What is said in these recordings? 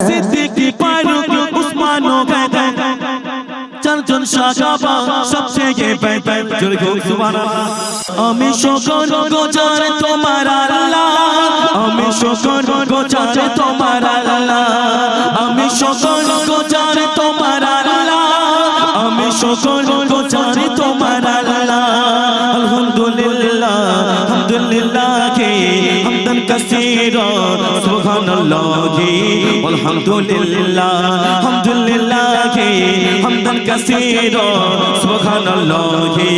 সিদ্দিকি ফারুক উসমান চারজন সাহাবা সবচেয়ে বেহতর জোরে হোক সুবহানাল্লাহ। আমি শুকর গুজার তোমার আমি শুকর গুজার তোমার আমি শুকর গুজার তোমার আমি শুকর গুজার তোমার আলহামদুলিল্লাহ আলহামদুলিল্লাহ কে হামদান কে আলহামদুলিল্লাহ আলহামদুলিল্লাহ কে হামদান কাসীরা সুবহানাল্লাহ কে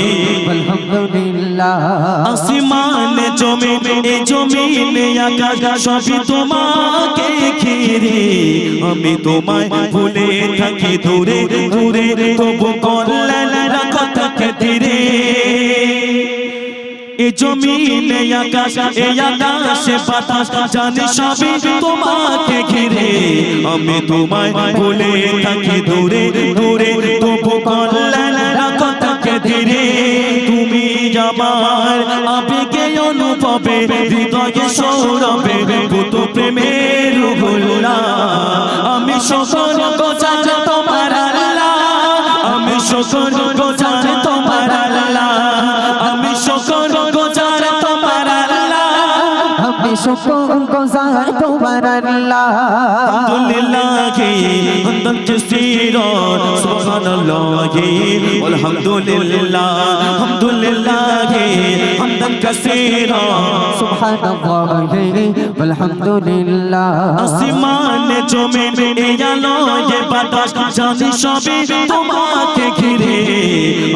আলহামদুলিল্লাহ আসমান জমিন এ জমিন আকাশ সবই তোমাকে ঘিরে আমি তোমায় ভুলে থাকি দূরে দূরে তবু কল্যাণ রাখো তাকে ধীরে এ জমিন আকাশ, এ আকাশে বাতাস, জানি সবই তোমাকে ঘিরে। আমি তোমায় ভুলে থাকি দূরে দূরে, তবু কল্যাণ রাখো ধীরে। তুমি আমার আবেগে অনুভবে, হৃদয়ে সৌরভে ভূত প্রেমের ভুল্লা আমি সকল তোমার আল্লাহ। আমি সকল শুকর গুজার তোমার আল্লাহ। আলহামদুলিল্লাহ হামদান কাসীরা সুবহানাল্লাহ আলহামদুলিল্লাহ আলহামদুলিল্লাহ হামদান কাসীরা সুবহানাল্লাহ আলহামদুলিল্লাহ আসমান জমিন আলো এ বাতাস জানি সবই তোমাকে ঘিরে।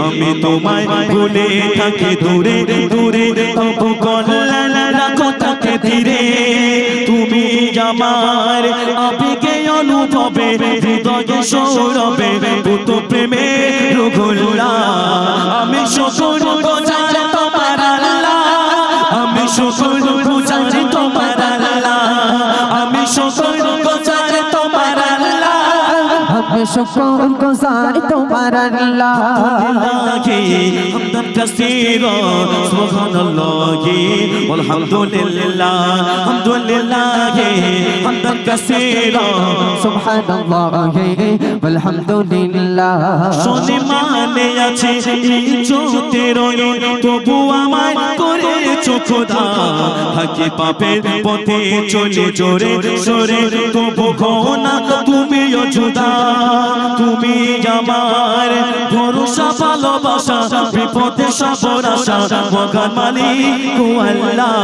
আমি তোমায় ভুলে থাকি দূরে দূরে তবু আমার আবেগে অনুভবে হৃদয়ে সৌরভে ভূত প্রেমে রঘুলা আমি সকল বোঝার শুকর গুজার তোমার আল্লাহ হামদান কাসীরা সুবহানাল্লাহ আলহামদুলিল্লাহ আলহামদুলিল্লাহ হামদান কাসীরা সুবহানাল্লাহ আলহামদুলিল্লাহ শোনে মানে আছে ইজ্জতের তবু আমায় করেছ খোদা হাকি পাপের পথে চলে জোরে সরে তবু না তুমিও জুদা তুমি আমার ভরসা, ভালোবাসা, বিপদে সবর আশা মগান মালিক ও আল্লাহ।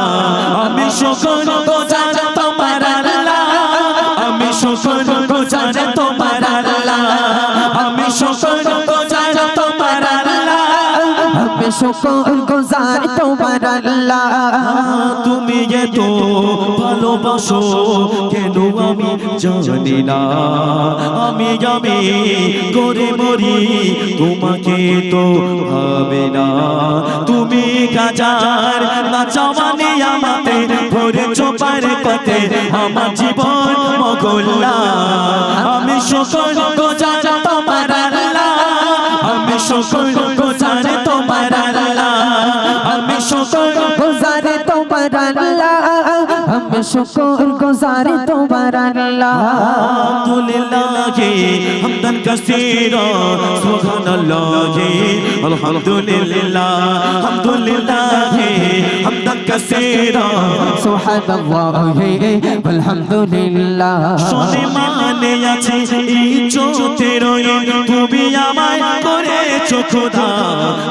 আমি সকল বোঝার তোমার আল্লাহ। আমি সকল বোঝার তোমার আল্লাহ। আমি সকল বোঝার তোমার আল্লাহ। আমি শুকর গুজার তোমার আল্লাহ। এত ভালোবাসো, কেন আমি জানি না। আমি আমি করে মরি, তোমাকে তো ভাবে না। তুমি গাজার নাচাওয়ানি আমাতে ভরে চোপার পথে। আমার জীবন মগল্লা আমি সকল গোজার তোমার আল্লাহ। আমি সকল গোজার তোমার আল্লাহ। আমি সকল তোমার আল্লাহ। আমি শুকর গুজার তোমার আল্লাহ। শোনে মানে আছে খোদা,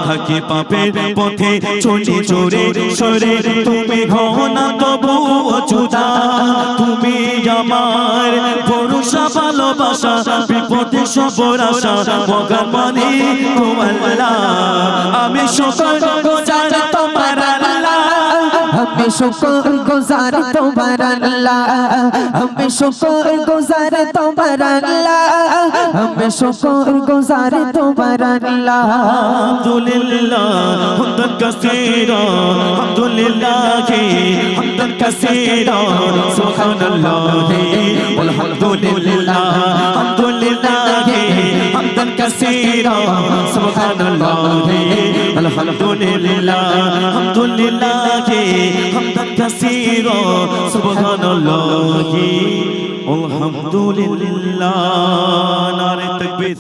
থাকি পাপের পথে চলি চোরে সরে। তুমি ঘনা তবু অচুদা তুমি আমার ভরসা, ভালোবাসা, বিপদে সবর আশা। মানে তোমাল্লা আমি সকল শুকর গুজার তোমার আল্লাহ। আমি শুকর গুজার তোমার আল্লাহ। আমি শুকর গুজার তোমার আল্লাহ। আলহামদুলিল্লাহ, হামদান কাসীরা আলহামদুলিল্লাহ হামদান কাসীরা, সুবহানাল্লাহ, আলহামদুলিল্লাহ। আলহামদুলিল্লাহ হামদান কাসীরা সুবহানাল্লাহ আলহামদুলিল্লাহ আলহামদুলিল্লাহ হামদান কাসীরা সুবহানাল্লাহ আলহামদুলিল্লাহ নারে তাকবীর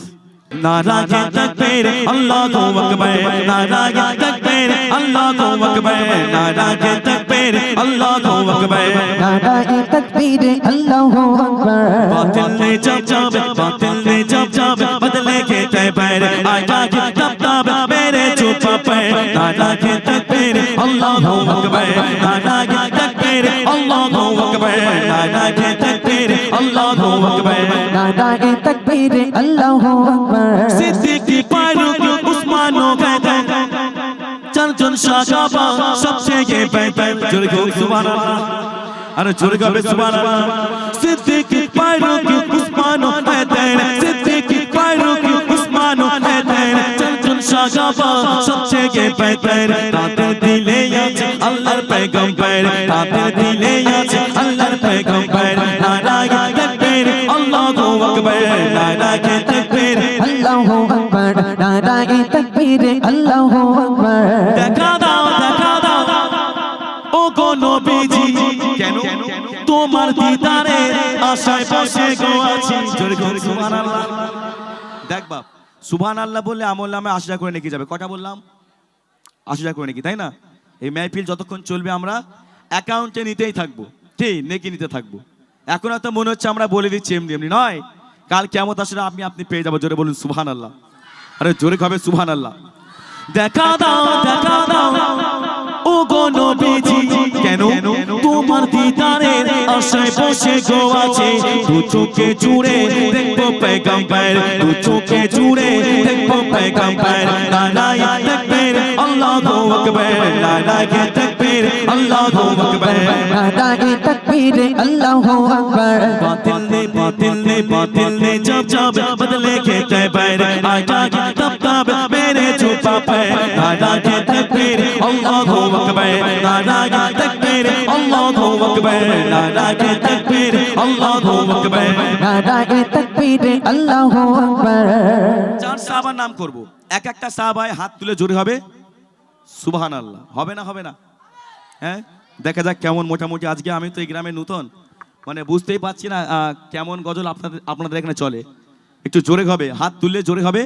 নারায়ে তাকবীর আল্লাহু আকবার নারায়ে তাকবীর আল্লাহু আকবার নারায়ে তাকবীর আল্লাহু আকবার নারায়ে তাকবীর আল্লাহু আকবার बातिल ने जब जब बातिल ने जब जब बदले के तैबर आया के तब तब मेरे पे। नाना के तकबीर अल्लाहू अकबर। के तकबीर अल्लाहू अकबर। के तकबीर अल्लाहू अकबर। नाराये तकबीर अल्लाहू अकबर। सिद्दीकी फारूक उस्मानो गए चल चल सबसे ये बेहतर जुड़ गो सुभान अल्लाह अरे जुड़ गए सुभान अल्लाह सिद्दीकी फारूक उस्मानो हैदर सिद्दीकी সাজাবা সবচেয়ে বেটার তাদের দিলে আছে আল্লাহর পয়গম্বর তাদের দিলে আছে আল্লাহর পয়গম্বর নারায়ে তাকবীর আল্লাহু আকবার নারায়ে তাকবীর আল্লাহু আকবার নারায়ে তাকবীর আল্লাহু আকবার দেখা দাও দেখা দাও ও গো নবীজি কেন তোমার দিদারে আশায় বসে গো আছি জোরে জোরে সুবহানাল্লাহ দেখ বাপ সুবহানাল্লাহ বললে আমল নামে আশা করে নাকি যাবে। কটা বললাম? আশা করে নাকি, তাই না? এই মেহফিল যতক্ষণ চলবে আমরা অ্যাকাউন্টে নিতেই থাকব। ঠিক, নেকি নিতে থাকব। এখন হয়তো মনে হচ্ছে আমরা বলে দিচ্ছি এমনি এমনি, নয়। কাল কেমন আসলে আপনি আপনি পেয়ে যাব, জোরে বলুন সুবহানাল্লাহ। আরে জোরে খাবে সুবহানাল্লাহ? দেখা দাও দেখা দাও। ও গো নবীজি, কেন তোমার দিদারের আশায় বসে গো আছে দু চোখে জুড়ে দেখবো পেগম্বর দু চোখে জুড়ে দেখবো পেগম্বর নারায় তাকবীর আল্লাহু আকবার নারায় তাকবীর আল্লাহু আকবার नाराये तकबीर अल्लाहू अकबर बातिल ने बातिल ने बातिल ने जब जब बदले के तैबर आया के तब तब मेरे छुपा पे नारा के तकबीर अल्लाहू अकबर नारा के तकबीर अल्लाहू अकबर नारा के तकबीर अल्लाहू अकबर नाराये तकबीर अल्लाहू अकबर চার সাহাবার নাম করব এক একটা সাহাবায় হাত তুলে জোরে হবে সুবহানাল্লাহ হবে না হবে না হ্যাঁ দেখা যাক কেমন মোটামুটি আজকে আমি তো এই গ্রামে নতুন মানে বুঝতেই পারছি না আহ, কেমন গজল আপনাদের আপনাদের এখানে চলে একটু জোরে হবে হাত তুললে জোরে হবে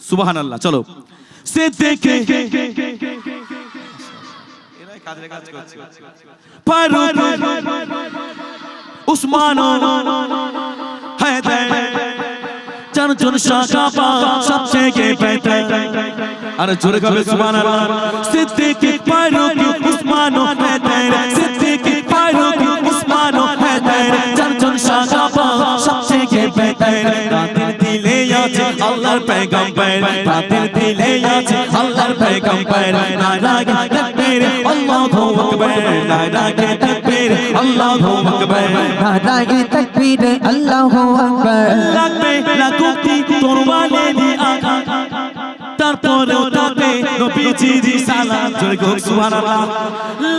সুবহানাল্লাহ চলো সে দেখে কাজের কাজ করছে। ফারুক উসমানো হায়দার চারজন শাখা পা সবচেয়ে আর জোরে গাবে সুবহানাল্লাহ? সিদ্দিক ফারুক উসমান হায়দার। সিদ্দিক ফারুক উসমান হায়দার চারজন শাখা পা সবচেয়ে তাদের দিলে আছে আল্লাহর পয়গম্বর। তাদের দিলে আছে আল্লাহর তাকবীর আল্লাহু আকবার নারায় তাকবীর আল্লাহু আকবার नाराये तकबीर अल्लाहू अकबर লাগবে লাগুতি তোর ওয়ালে দি আগা তারপরেও তাকে নবীজি জি সালাম জোরে গো সুবহানাল্লাহ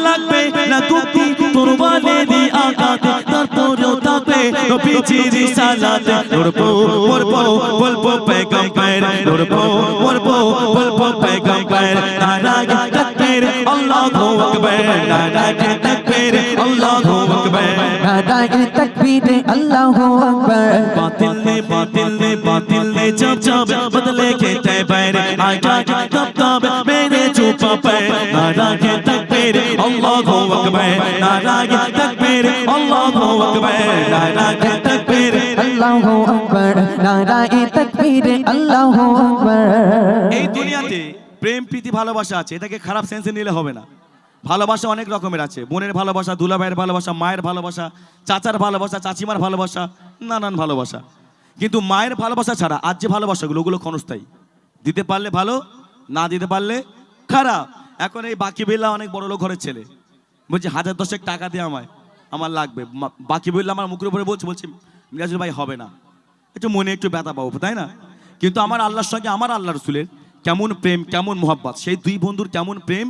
লাগবে লাগুতি তোর ওয়ালে দি আগা তারপরেও তাকে নবীজি জি সালাম নড়বো মরবো বলবো পেগম্বর নড়বো মরবো এই দুনিয়াতে প্রেম প্রীতি ভালোবাসা আছে। এটাকে খারাপ সেন্সে নিলে হবে না। ভালোবাসা অনেক রকমের আছে। বোনের ভালোবাসা দুলা ভাইয়ের ভালোবাসা, মায়ের ভালোবাসা, চাচার ভালোবাসা, চাচিমার ভালোবাসা, নানান ভালোবাসা। কিন্তু মায়ের ভালোবাসা ছাড়া আজ যে ভালোবাসাগুলো, ওগুলো ক্ষণস্থায়ী। দিতে পারলে ভালো, না দিতে পারলে খারাপ। এখন এই বাকি বিল্লা অনেক বড় লোক ঘরের ছেলে। বলছি, হাজার দশেক টাকা দিয়ে আমায়, আমার লাগবে। বাকি বিল্লা আমার মুখের উপরে বলছে, বলছি, মিরাজুল ভাই, হবে না। একটু মনে, একটু ব্যথা পাবো, তাই না? কিন্তু আমার আল্লাহর সঙ্গে আমার আল্লাহ রসুলের কেমন প্রেম, কেমন মোহাব্বত, সেই দুই বন্ধুর কেমন প্রেম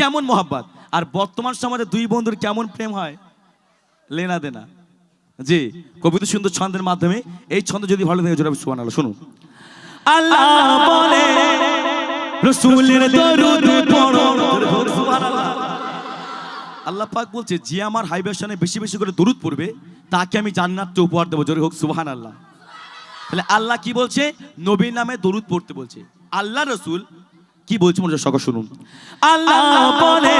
কেমন মোহাব্বত? আর বর্তমান সমাজে দুই বন্ধুর কেমন প্রেম হয়? লেনা দেনা। জি কবিতা সুন্দর ছন্দের মাধ্যমে এই ছন্দ যদি ভালো থাকে জোরাবে সুবান আল্লাহ শুনুন। আল্লাহ বলে রসুলের দরুদ পড়ো। আল্লাহ পাক বলছে যে আমার হাইবেশনে বেশি বেশি করে দরুদ পড়বে তাকে আমি জান্নাতটা উপহার দেবো জোরে হোক সুবহানাল্লাহ। তাহলে আল্লাহ কি বলছে? নবীর নামে দরুদ পড়তে বলছে। আল্লাহ রসুল কি বলছে মনে সকল শুনুন। আল্লাহ বলে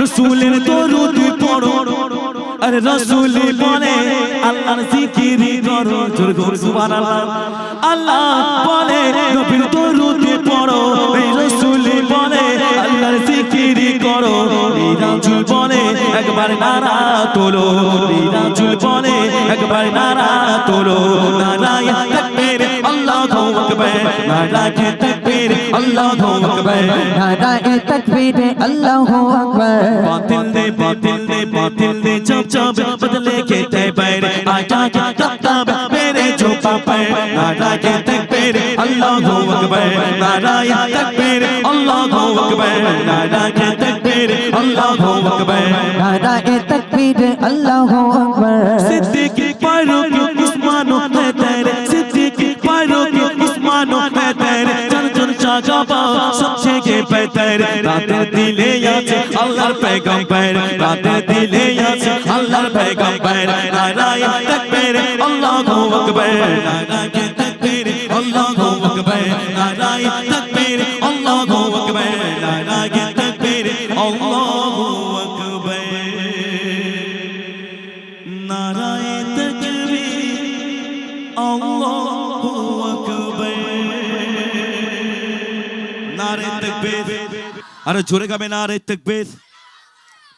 রসুলের দরুদ পড়ো। আরে রসুল বলে আল্লাহর জিকির করো। জোরে হোক সুবহানাল্লাহ। আল্লাহ বলে নবীর দরুদ পড়ো। এই রসুল বলে আল্লাহর জিকির করো। রাজুল বলে একবার নারা তোলো। রাজুল বলে একবার নারা তোলো। নারায় তাকবীর আল্লাহু আকবার। নারায় তাকবীর তকবীর আল্লাহু আকবার। নারায়ে তকবীর আল্লাহু আকবার। বাতিল দে বাতিল দে বাতিল দে জব জব বদলে কে তৈবর আজা কে তব মেরে जो পাপর নারায়ে তকবীর আল্লাহু আকবার। নারায়ে তকবীর আল্লাহু আকবার। নারায়ে তকবীর আল্লাহু আকবার। নারায়ে তকবীর আল্লাহু আকবার। সিদ্দিক जन জাগাবা সবথেকে বেহতর রাতের দিলে আছে আল্লাহর পেগম্বর রাতের দিলে আছে আল্লাহর পেগম্বর নারায়ণ তাকবীর, আল্লাহু আকবার, নারায়ণ তাকবীর, আল্লাহু আকবার নারায়ে আরে জোরে গাবে নারে তাকবীর